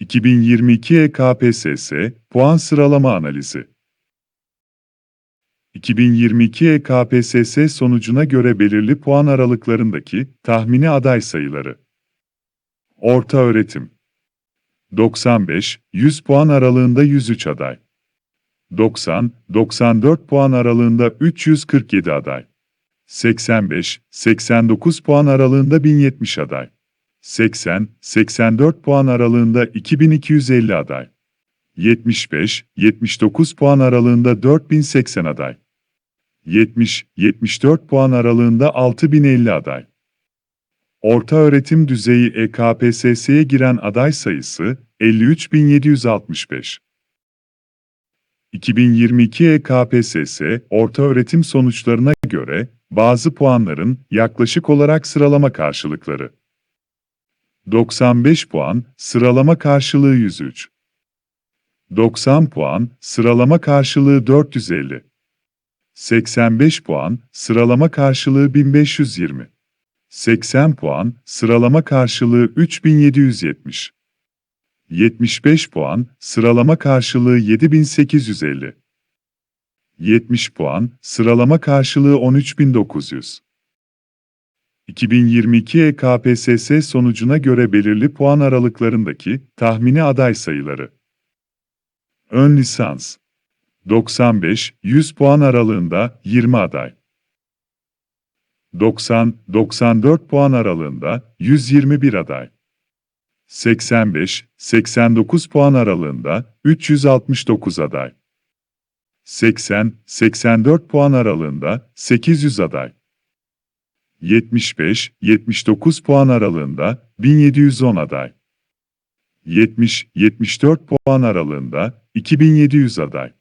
2022 EKPSS Puan Sıralama Analizi 2022 EKPSS sonucuna göre belirli puan aralıklarındaki tahmini aday sayıları. Orta öğretim 95-100 puan aralığında 103 aday. 90-94 puan aralığında 347 aday. 85-89 puan aralığında 1070 aday. 80-84 puan aralığında 2250 aday. 75-79 puan aralığında 4080 aday. 70-74 puan aralığında 6050 aday. Orta öğretim düzeyi EKPSS'ye giren aday sayısı 53765. 2022 EKPSS orta öğretim sonuçlarına göre bazı puanların yaklaşık olarak sıralama karşılıkları. 95 puan sıralama karşılığı 103. 90 puan sıralama karşılığı 450. 85 puan sıralama karşılığı 1520. 80 puan sıralama karşılığı 3770. 75 puan sıralama karşılığı 7850. 70 puan sıralama karşılığı 13900. 2022 EKPSS sonucuna göre belirli puan aralıklarındaki tahmini aday sayıları. Ön lisans 95-100 puan aralığında 20 aday. 90-94 puan aralığında 121 aday. 85-89 puan aralığında 369 aday. 80-84 puan aralığında 800 aday. 75-79 puan aralığında 1710 aday. 70-74 puan aralığında 2700 aday.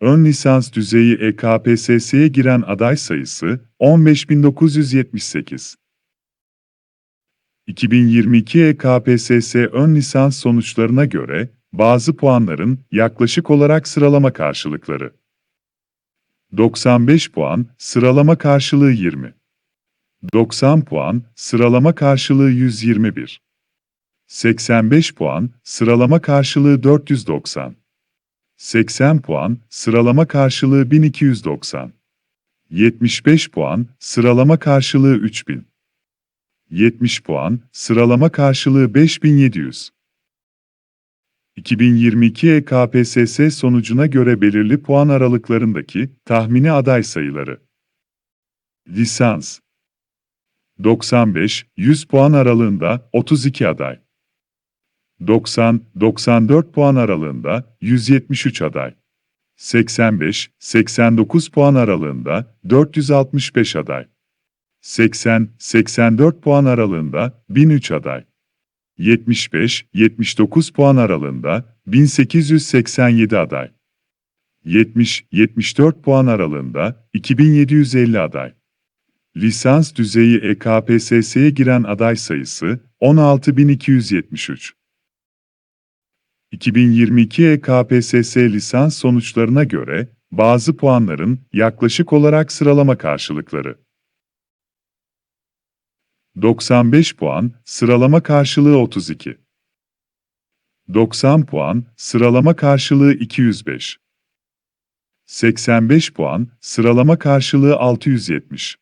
Ön lisans düzeyi EKPSS'ye giren aday sayısı 15978. 2022 EKPSS ön lisans sonuçlarına göre bazı puanların yaklaşık olarak sıralama karşılıkları. 95 puan sıralama karşılığı 20. 90 puan sıralama karşılığı 121. 85 puan sıralama karşılığı 490. 80 puan sıralama karşılığı 1290. 75 puan sıralama karşılığı 3000. 70 puan sıralama karşılığı 5700. 2022 EKPSS sonucuna göre belirli puan aralıklarındaki tahmini aday sayıları. Lisans 95-100 puan aralığında 32 aday. 90-94 puan aralığında 173 aday. 85-89 puan aralığında 465 aday. 80-84 puan aralığında 1003 aday. 75-79 puan aralığında 1887 aday. 70-74 puan aralığında 2750 aday. Lisans düzeyi EKPSS'ye giren aday sayısı 16273. 2022 EKPSS lisans sonuçlarına göre bazı puanların yaklaşık olarak sıralama karşılıkları. 95 puan sıralama karşılığı 32. 90 puan sıralama karşılığı 205. 85 puan sıralama karşılığı 670.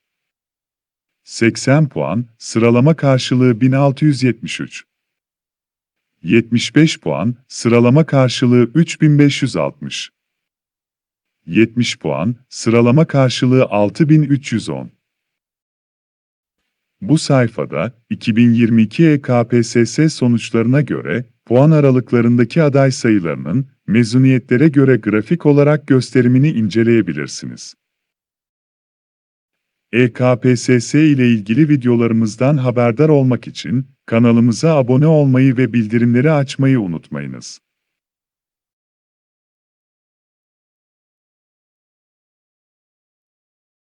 80 puan sıralama karşılığı 1673. 75 puan sıralama karşılığı 3560. 70 puan sıralama karşılığı 6310. Bu sayfada 2022 EKPSS sonuçlarına göre puan aralıklarındaki aday sayılarının mezuniyetlere göre grafik olarak gösterimini inceleyebilirsiniz. EKPSS ile ilgili videolarımızdan haberdar olmak için kanalımıza abone olmayı ve bildirimleri açmayı unutmayınız.